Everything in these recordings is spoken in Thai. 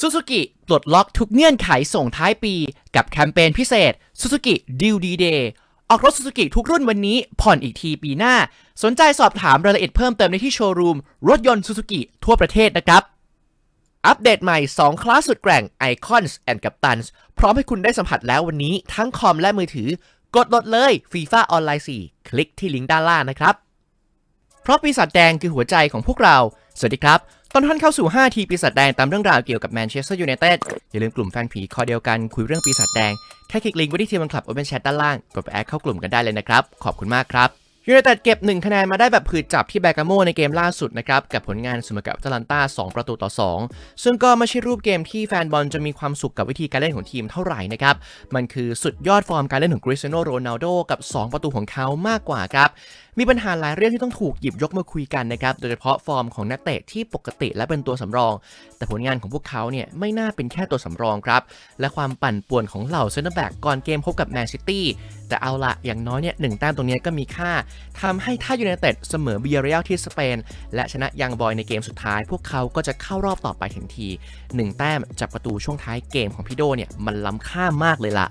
ซูซูกิปลดล็อกทุกเงื่อนไขส่งท้ายปี กับแคมเปญพิเศษ Suzuki Deal D Day ออกรถ Suzuki ทุกรุ่นวันนี้ ผ่อนอีกทีปีหน้า สนใจสอบถามรายละเอียดเพิ่มเติมในที่โชว์รูม รถยนต์ Suzuki ทั่วประเทศนะครับ อัปเดตใหม่ 2 คลาสสุดแกร่ง Icons and Captains พร้อมให้คุณได้สัมผัสแล้ววันนี้ ทั้งคอมและมือถือ กดโหลดเลย FIFA Online 4คลิกที่ลิงก์ด้านล่างนะครับ เพราะปีศาจแดงคือหัวใจของพวกเรา สวัสดีครับ ตอนท่านเข้าสู่ 5 ทีปีศาจแดงตามเรื่องราวเกี่ยวกับแมนเชสเตอร์ยูไนเต็ดอย่าลืมกลุ่มแฟนผีคอเดียวกันคุยเรื่องปีศาจแดงแค่คลิกลิงก์ไว้ที่ทีมคลับโอเ n นแชทด้านล่าง กดไปแอดเข้ากลุ่มกันได้เลยนะครับ ขอบคุณมากครับยูไนเต็ดเก็บ 1 คะแนนมาได้แบบผืดจับที่แบกาโมในเกมล่าสุดนะครับ กับผลงานเสมอกับอตาลันตา2 ประตูต่อ 2 ซึ่งก็ไม่ใช่รูปเกมที่แฟนบอลจะมีความสุขกับวิธีการเล่นของทีมเท่าไหร่นะครับ มันคือสุดยอดฟอร์มการเล่นของคริสเตียโนโรนัลโดกับ 2 ประตูของเขามากกว่าครับมีปัญหาหลายเรื่องที่ต้องถูกหยิบยกมาคุยกันนะครับ โดยเฉพาะฟอร์มของนักเตะที่ปกติและเป็นตัวสำรอง แต่ผลงานของพวกเขาเนี่ยไม่น่าเป็นแค่ตัวสำรองครับ และความปั่นป่วนของเหล่าเซนเตอร์แบ็กก่อนเกมพบกับแมนซิตี้ แต่เอาละอย่างน้อยเนี่ยหนึ่งแต้มตรงนี้ก็มีค่าทำให้ถ้ายูไนเต็ดเสมอเบียร์เรียลที่สเปน และชนะยังบอยในเกมสุดท้าย พวกเขาก็จะเข้ารอบต่อไปทันทีหนึ่งแต้มจากประตูช่วงท้ายเกมของพี่โดเนี่ยมันล้ำค่ามากเลยล่ะ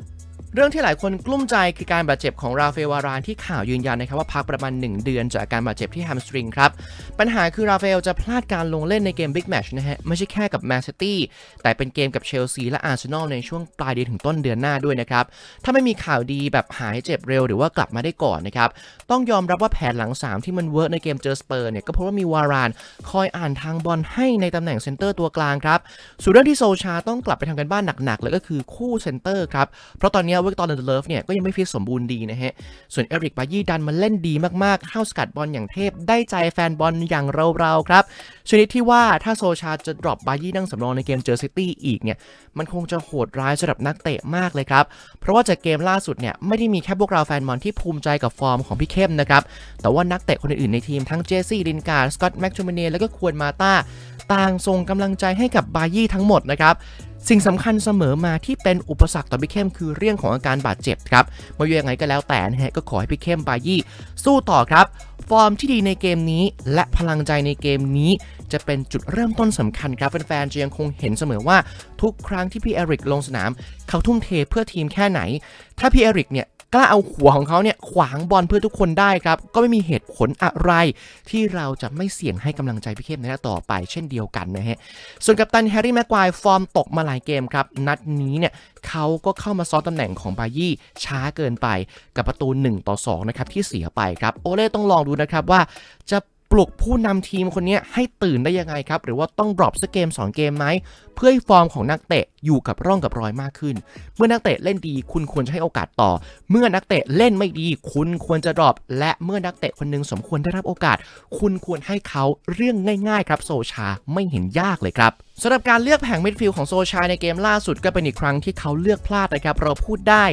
เรื่องที่หลายคนกลุ้มใจคือการบาดเจ็บของราเอลวารานที่ข่าวยืนยันนะครับว่าพักประมาณ 1 เดือนจากการบาดเจ็บที่แฮมสตริงครับ ปัญหาคือราเอลจะพลาดการลงเล่นในเกมบิ๊กแมชนะฮะ ไม่ใช่แค่กับแมนซิตี้แต่เป็นเกมกับเชลซีและอาร์เซนอลในช่วงปลายเดือนถึงต้นเดือนหน้าด้วยนะครับ ถ้าไม่มีข่าวดีแบบหายเจ็บเร็วหรือว่ากลับมาได้ก่อนนะครับ ต้องยอมรับว่าแผนหลัง 3 ที่มันเวิร์กในเกมเจอสเปอร์เนี่ยก็เพราะว่ามีวารานคอยอ่านทางบอลให้ในตำแหน่งเซนเตอร์ตัวกลางครับส่วนเรื่องที่โซชาต้องกลับไปทำกันบ้านหนักๆเลยก็คือคู่เซนเตอร์ครับเพราะตอนนี้เวิร์กตอนเลนเลิฟเนี่ยก็ยังไม่ฟิตสมบูรณ์ดีนะฮะ ส่วนเอริกบายี่ดันมาเล่นดีมากๆเข้าสกัดบอลอย่างเทพได้ใจแฟนบอลอย่างเราๆครับชนิดที่ว่าถ้าโซชาจะดรอปบายี่นั่งสำรองในเกมเจอซิตี้อีกเนี่ยมันคงจะโหดร้ายสำหรับนักเตะมากเลยครับ เพราะว่าจากเกมล่าสุดเนี่ยไม่ได้มีแค่พวกเราแฟนบอลที่ภูมิใจกับฟอร์มของพี่เข้มนะครับแต่ว่านักเตะคนอื่นๆในทีมทั้งเจสซี่ลินการ์สกอตต์แม็กชูเมเน่แล้วก็ควรมาตาต่างส่งกำลังใจให้กับบายี่ทั้งหมดนะครับ สิ่งสำคัญเสมอมาที่เป็นอุปสรรคต่อพี่เข้มคือเรื่องของอาการบาดเจ็บครับไม่ว่ายังไงก็แล้วแต่นะฮะก็ขอให้พี่เข้มบายี่สู้ต่อครับ ฟอร์มที่ดีในเกมนี้ และพลังใจในเกมนี้จะเป็นจุดเริ่มต้นสำคัญครับแฟนๆจะยังคงเห็นเสมอว่าทุกครั้งที่พี่เอริกลงสนาม เขาทุ่มเทเพื่อทีมแค่ไหน ถ้าพี่เอริกเนี่ย กล้าเอาหัวของเขาเนี่ยขวางบอลเพื่อทุกคนได้ครับ ก็ไม่มีเหตุผลอะไร ที่เราจะไม่เสี่ยงให้กำลังใจพี่เข้มในนัดต่อไปเช่นเดียวกันนะฮะ ส่วนกัปตันแฮร์รี่แม็กควายฟอร์มตกมาหลายเกมครับ นัดนี้เนี่ยเขาก็เข้ามาซ้อนตำแหน่งของบายี่ช้าเกินไปกับประตู 1 ต่อ 2 นะครับที่เสียไปครับ โอเล่ต้องลองดูนะครับว่าจะ ปลุกผู้นำทีมคนนี้ให้ตื่นได้ยังไงครับ หรือว่าต้องดรอปสักเกม 2 เกมไหม เพื่อให้ฟอร์มของนักเตะอยู่กับร่องกับรอยมากขึ้น เมื่อนักเตะเล่นดีคุณควรจะให้โอกาสต่อ เมื่อนักเตะเล่นไม่ดี คุณควรจะดรอปและเมื่อนักเตะคนหนึงสมควรได้รับโอกาส คุณควรให้เขาเรื่องง่าย ๆ ครับโซชาไม่เห็นยากเลยครับสำหรับการเลือกแผงมิดฟิลด์ของโซชาในเกมล่าสุดก็เป็นอีกครั้งที่เขาเลือกพลาดนะครับเราพูดได้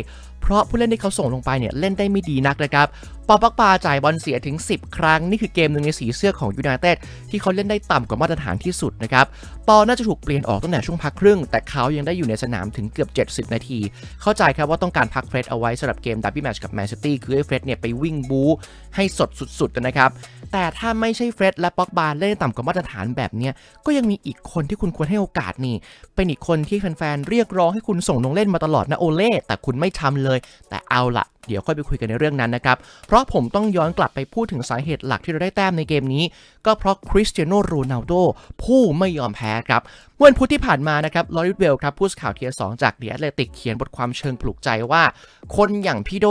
เพราะผู้เล่นที่เขาส่งลงไปเนี่ยเล่นได้ไม่ดีนักนะครับปอปักปาจ่ายบอลเสียถึง 10 ครั้ง นี่คือเกมหนึ่งในสีเสื้อของยูไนเต็ดที่เขาเล่นได้ต่ำกว่ามาตรฐานที่สุดนะครับปอน่าจะถูกเปลี่ยนออกตั้งแต่ช่วงพักครึ่ง แต่เขายังได้อยู่ในสนามถึงเกือบ 70 นาที เข้าใจครับว่าต้องการพักเฟรดเอาไว้สำหรับเกมดับบี้แมช์กับแมนซิตี้คือให้เฟรดเนี่ยไปวิ่งบู๊ให้สดสุดๆนะครับแต่ถ้าไม่ใช่เฟรดและป็อกบาเล่นต่ำกว่ามาตรฐานแบบเนี้ยก็ยังมีอีกคนที่คุณควรให้โอกาสนี่ เป็นอีกคนที่แฟนๆเรียกร้องให้คุณส่งลงเล่นมาตลอดนะโอเล่แต่คุณไม่ทำเลยแต่เอาละ เดี๋ยวค่อยไปคุยกันในเรื่องนั้นนะครับ เพราะผมต้องย้อนกลับไปพูดถึงสาเหตุหลักที่เราได้แต้มในเกมนี้ ก็เพราะคริสเตียโนโรนัลโดผู้ไม่ยอมแพ้ครับเมื่อวันพุธที่ผ่านมานะครับลอริสเวลครับผู้สื่อข่าวเทียสองจากเดียแอเลติกเขียนบทความเชิงปลุกใจว่า คนอย่างพี่โด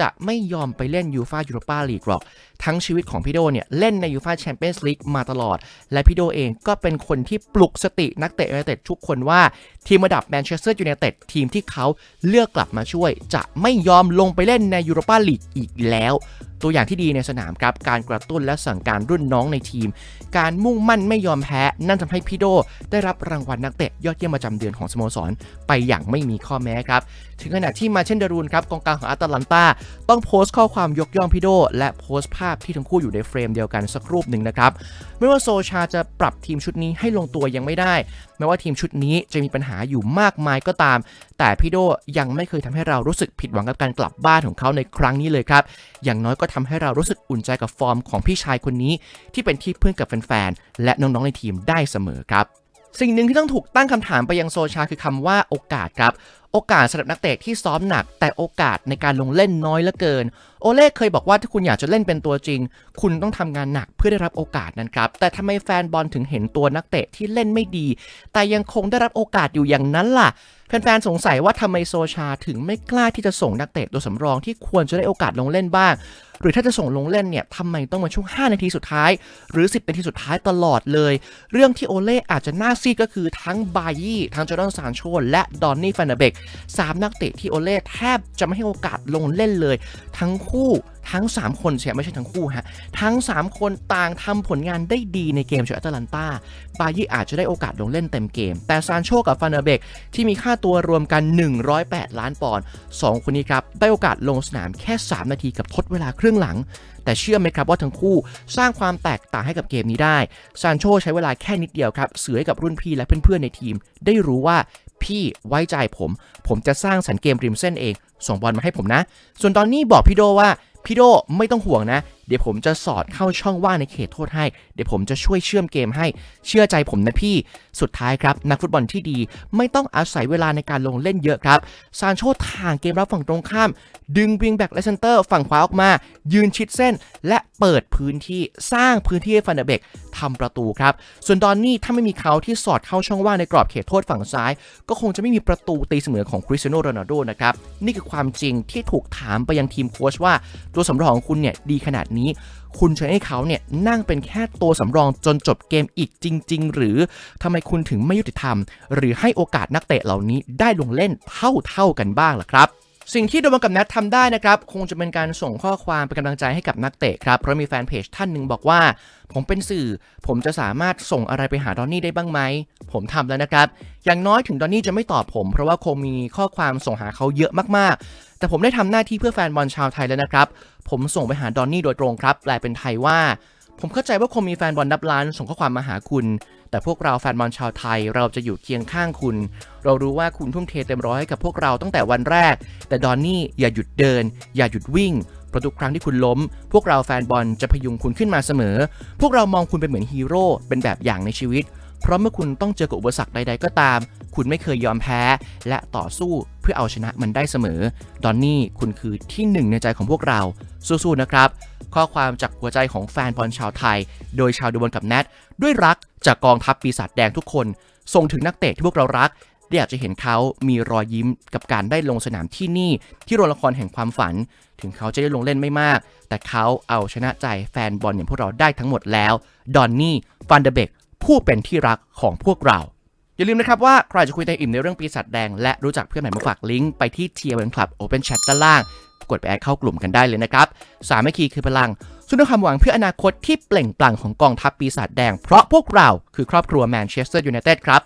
จะไม่ยอมไปเล่นยูฟายูโรปาลีกหรอก ทั้งชีวิตของพี่โดเนี่ยเล่นในยูฟาแชมเปี้ยนส์ลีกมาตลอด และพี่โดเองก็เป็นคนที่ปลุกสตินักเตะยูไนเต็ดทุกคนว่าทีมระดับแมนเชสเตอร์ยูไนเต็ดทีมที่เขาเลือกกลับมาช่วย จะไม่ยอมลงไปเล่นในยูโรปาลีกอีกแล้วตัวอย่างที่ดีในสนามครับการกระตุ้นและสั่งการรุ่นน้องในทีม การมุ่งมั่นไม่ยอมแพ้ นั่นทำให้พี่โดได้รับรางวัลนักเตะยอดเยี่ยมประจำเดือนของสโมสร ไปอย่างไม่มีข้อแม้ครับ ถึงขนาดที่มาเช่นเดรูนครับกองกลางของอาตแลนตาต้องโพสต์ข้อความยกย่องพี่โดและโพสต์ภาพที่ทั้งคู่อยู่ในเฟรมเดียวกันสักรูปหนึ่งนะครับไม่ว่าโซชาจะปรับทีมชุดนี้ให้ลงตัวยังไม่ได้ แม้ว่าทีมชุดนี้จะมีปัญหาอยู่มากมายก็ตาม แต่พี่โดยังไม่เคยทำให้เรารู้สึกผิดหวังกับการกลับบ้านของเขาในครั้งนี้เลยครับ อย่างน้อยก็็ทำให้เรารู้สึกอุ่นใจกับฟอร์มของพี่ชายคนนี้ ที่เป็นที่พึ่งกับแฟนๆ และน้องๆในทีมได้เสมอครับ สิ่งหนึ่งที่ต้องถูกตั้งคำถามไปยังโซชาคือคำว่าโอกาสครับ โอกาสสำหรับนักเตะที่ซ้อมหนัก แต่โอกาสในการลงเล่นน้อยเหลือเกิน โอเล่เคยบอกว่าถ้าคุณอยากจะเล่นเป็นตัวจริง คุณต้องทำงานหนักเพื่อได้รับโอกาสนั้นครับ แต่ทำไมแฟนบอลถึงเห็นตัวนักเตะที่เล่นไม่ดี แต่ยังคงได้รับโอกาสอยู่อย่างนั้นล่ะแฟนๆสงสัยว่าทำไมโซชาถึงไม่กล้าที่จะส่งนักเตะตัวสำรองที่ควรจะได้โอกาสลงเล่นบ้าง หรือถ้าจะส่งลงเล่นเนี่ยทำไมต้องมาช่วง 5 นาทีสุดท้าย หรือ 10 นาทีสุดท้ายตลอดเลย เรื่องที่โอเล่อาจจะน่าซีดก็คือทั้งบายี่ทั้งจอร์แดนซานโชและดอนนี่ฟันเดเบกสามนักเตะที่โอเล่แทบจะไม่ให้โอกาสลงเล่นเลย ทั้งคู่ทั้ง 3 คนเสียไม่ใช่ทั้งคู่ฮะ ทั้ง 3 คนต่างทำผลงานได้ดีในเกมเจอแอตแลนตาบายี่อาจจะได้โอกาสลงเล่นเต็มเกม แต่ซานโชกับฟันเดเบกที่มีค่าตัวรวมกัน 108 ล้านปอนด์สองคนนี้ครับ ได้โอกาสลงสนามแค่ 3 นาทีกับทดเวลาครึ่งหลัง แต่เชื่อไหมครับว่าทั้งคู่สร้างความแตกต่างให้กับเกมนี้ได้ซานโชใช้เวลาแค่นิดเดียวครับเสือให้กับรุ่นพี่และเพื่อนๆในทีม ได้รู้ว่า พี่ไว้ใจผม ผมจะสร้างสรรค์เกมริมเส้นเอง ส่งบอลมาให้ผมนะ ส่วนตอนนี้บอกพี่โดว่าพี่โดไม่ต้องห่วงนะ เดี๋ยวผมจะสอดเข้าช่องว่างในเขตโทษให้ เดี๋ยวผมจะช่วยเชื่อมเกมให้ เชื่อใจผมนะพี่ สุดท้ายครับนักฟุตบอลที่ดีไม่ต้องอาศัยเวลาในการลงเล่นเยอะครับซานโชทางเกมรับฝั่งตรงข้าม ดึงวิงแบ็กและเซนเตอร์ฝั่งขวาออกมา ยืนชิดเส้น และเปิดพื้นที่สร้างพื้นที่ให้ฟันเดเบกทำประตูครับ ส่วนดอนนี่ถ้าไม่มีเขาที่สอดเข้าช่องว่างในกรอบเขตโทษฝั่งซ้าย ก็คงจะไม่มีประตูตีเสมอของคริสเตียโนโรนัลโดนะครับ นี่คือความจริงที่ถูกถามไปยังทีมโค้ชว่า ตัวสำรองของคุณเนี่ยดีขนาดนี้ คุณจะให้เขาเนี่ยนั่งเป็นแค่ตัวสำรองจนจบเกมอีกจริง ๆ หรือทำไมคุณถึงไม่ยุติธรรม หรือให้โอกาสนักเตะเหล่านี้ได้ลงเล่นเท่าๆกันบ้างล่ะครับสิ่งที่โดมกับแนททำได้นะครับ คงจะเป็นการส่งข้อความเป็นกำลังใจให้กับนักเตะครับ เพราะมีแฟนเพจท่านหนึ่งบอกว่า ผมเป็นสื่อ ผมจะสามารถส่งอะไรไปหาดอนนี่ได้บ้างไหม ผมทำแล้วนะครับ อย่างน้อยถึงดอนนี่จะไม่ตอบผม เพราะว่าคงมีข้อความส่งหาเขาเยอะมากๆ แต่ผมได้ทำหน้าที่เพื่อแฟนบอลชาวไทยแล้วนะครับ ผมส่งไปหาดอนนี่โดยตรงครับแปลเป็นไทยว่า ผมเข้าใจว่าคงมีแฟนบอลนับล้านส่งข้อความมาหาคุณ แต่พวกเราแฟนบอลชาวไทยเราจะอยู่เคียงข้างคุณ เรารู้ว่าคุณทุ่มเทเต็มร้อยให้กับพวกเราตั้งแต่วันแรก แต่ดอนนี่อย่าหยุดเดิน อย่าหยุดวิ่งเพราะทุกครั้งที่คุณล้ม พวกเราแฟนบอลจะพยุงคุณขึ้นมาเสมอ พวกเรามองคุณเป็นเหมือนฮีโร่ เป็นแบบอย่างในชีวิต เพราะเมื่อคุณต้องเจอกับอุปสรรคใดๆก็ตาม คุณไม่เคยยอมแพ้ และต่อสู้เพื่อเอาชนะมันได้เสมอ ดอนนี่คุณคือที่หนึ่งในใจของพวกเรา สู้ๆนะครับ ข้อความจากหัวใจของแฟนบอลชาวไทย โดยชาวดูบอลกับแนทด้วยรักจากกองทัพปีศาจแดงทุกคน ส่งถึงนักเตะที่พวกเรารักได้อยากจะเห็นเขามีรอยยิ้มกับการได้ลงสนามที่นี่ ที่โรงละครแห่งความฝัน ถึงเขาจะได้ลงเล่นไม่มาก แต่เขาเอาชนะใจแฟนบอลอย่างพวกเราได้ทั้งหมดแล้ว ดอนนี่ ฟันเดเบก ผู้เป็นที่รักของพวกเรา อย่าลืมนะครับว่าใครจะคุยในอิ่มในเรื่องปีศาจแดง และรู้จักเพื่อนใหม่มาฝากลิงก์ไปที่เทียร์เวนคลับโอเ n นแชทด้านล่าง กดไปแอดเข้ากลุ่มกันได้เลยนะครับ สามัคคีคือพลังซึ่งด้วยความหวังเพื่ออนาคตที่เปล่งปลั่งของกองทัพปีศาจแดง เพราะพวกเราคือครอบครัวแมนเชสเตอร์ยูไนเต็ดครับ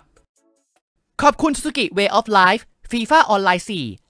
ขอบคุณ Suzuki Way of Life FIFA ออนไลน์4